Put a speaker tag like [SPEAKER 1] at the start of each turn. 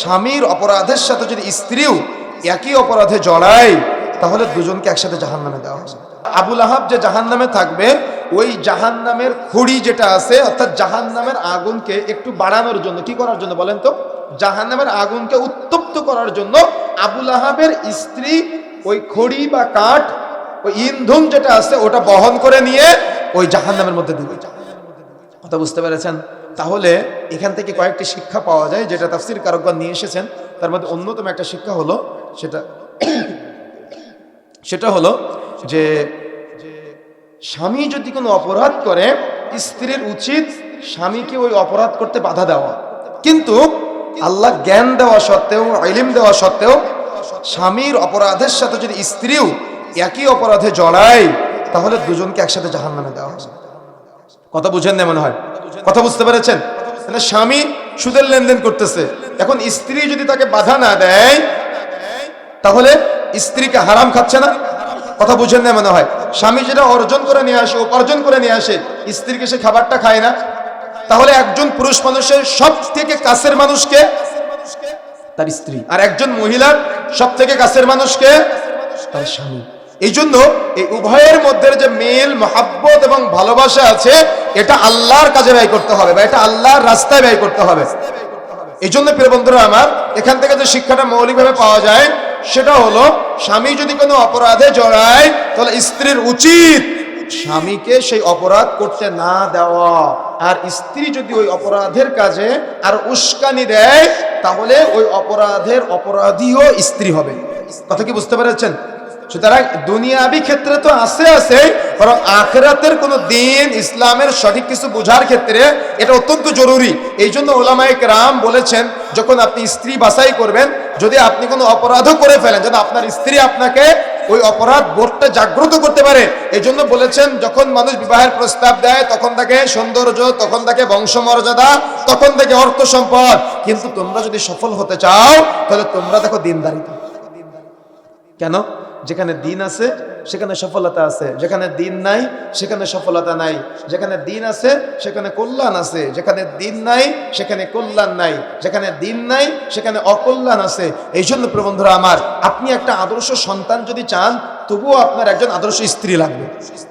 [SPEAKER 1] স্বামীর অপরাধের সাথে যদি স্ত্রীও একই অপরাধে জড়ায়, তাহলে দুজনকে একসাথে জাহান নামে দেওয়া হবে। আবুল আহাব যে জাহান নামে থাকবে, ওই জাহান নামের খড়ি যেটা আছে, অর্থাৎ জাহান নামের আগুনকে একটু বাড়ানোর জন্য, কি করার জন্য বলেন তো? জাহান নামের আগুনকে উত্তপ্ত করার জন্য আবুল আহাবের স্ত্রী ওই খড়ি বা কাঠ, ওই ইন্ধন যেটা আছে, ওটা বহন করে নিয়ে ওই জাহান নামের মধ্যে দিবে। কথা বুঝতে পেরেছেন? তাহলে এখান থেকে কয়েকটি শিক্ষা পাওয়া যায়, যেটা তাফসির কারকগণ নিয়ে এসেছেন। তার মধ্যে অন্যতম একটা শিক্ষা হলো, সেটা সেটা হলো যে স্বামী যদি কোনো অপরাধ করে, স্ত্রীর উচিত স্বামীকে ওই অপরাধ করতে বাধা দেওয়া। কিন্তু আল্লাহ জ্ঞান দেওয়া সত্ত্বেও, ইলিম দেওয়া সত্ত্বেও, স্বামীর অপরাধের সাথে যদি স্ত্রীও একই অপরাধে জড়ায়, তাহলে দুজনকে একসাথে জাহান্নামে দেওয়া হবে। কথা বুঝেন না মনে হয়? কথা বুঝতে পেরেছেন? মানে স্বামী সুদের লেনদেন করতেছে। এখন স্ত্রী যদি তাকে বাধা না দেয়, তাহলে স্ত্রীকে হারাম খাচ্ছে না? কথা বুঝেন না মনে হয়। স্বামী যেটা অর্জন করে নিয়ে আসে, উপার্জন করে নিয়ে আসে, স্ত্রীকে সে খাবারটা খায় না। তাহলে একজন পুরুষ মানুষের সব থেকে কাছের মানুষকে তার স্ত্রী। আর একজন মহিলার সব থেকে কাছের মানুষকে তার স্বামী। এই জন্য এই উভয়ের মধ্যে যে মেল, মহাব্বত এবং ভালোবাসা আছে, এটা আল্লাহর কাজে ব্যয় করতে হবে বা এটা আল্লাহর রাস্তায় ব্যয় করতে হবে। এই জন্য প্রিয় বন্ধুরা আমার, এখান থেকে যে শিক্ষাটা মৌলিকভাবে পাওয়া যায়, সেটা হলো স্বামী যদি কোনো অপরাধে জড়ায়, তাহলে স্ত্রীর উচিত স্বামীকে সেই অপরাধ করতে না দেওয়া। আর স্ত্রী যদি ওই অপরাধের কাজে আর উস্কানি দেয়, তাহলে ওই অপরাধের অপরাধীও স্ত্রী হবে। কথা কি বুঝতে পেরেছেন? সুতরাং দুনিয়াবি ক্ষেত্রে তো আছে আছে, বরং আখেরাতের কোন দিন ইসলামের সঠিক কিছু বোঝার ক্ষেত্রে এটা অত্যন্ত জরুরি। এই জন্য ওলামাইক রাম বলেছেন, যখন আপনি স্ত্রী বাছাই করবেন, যদি আপনি কোনো অপরাধও করে ফেলেন, যেন আপনার স্ত্রী আপনাকে ওই অপরাধ বোধটা জাগ্রত করতে পারে। এই জন্য বলেছেন, যখন মানুষ বিবাহের প্রস্তাব দেয়, তখন তাকে সৌন্দর্য, তখন তাকে বংশমর্যাদা, তখন থেকে অর্থ সম্পদ। কিন্তু তোমরা যদি সফল হতে চাও, তাহলে তোমরা দেখো দিনদারিতা কেন? যেখানে দিন আছে, সেখানে সফলতা আছে। যেখানে দিন নাই, সেখানে সফলতা নাই। যেখানে দিন আছে, সেখানে কল্যাণ আছে। যেখানে দিন নাই, সেখানে কল্যাণ নাই। যেখানে দিন নাই, সেখানে অকল্যাণ আছে। এই জন্য প্রবন্ধরা আমার, আপনি একটা আদর্শ সন্তান যদি চান, তবুও আপনার একজন আদর্শ স্ত্রী লাগবে।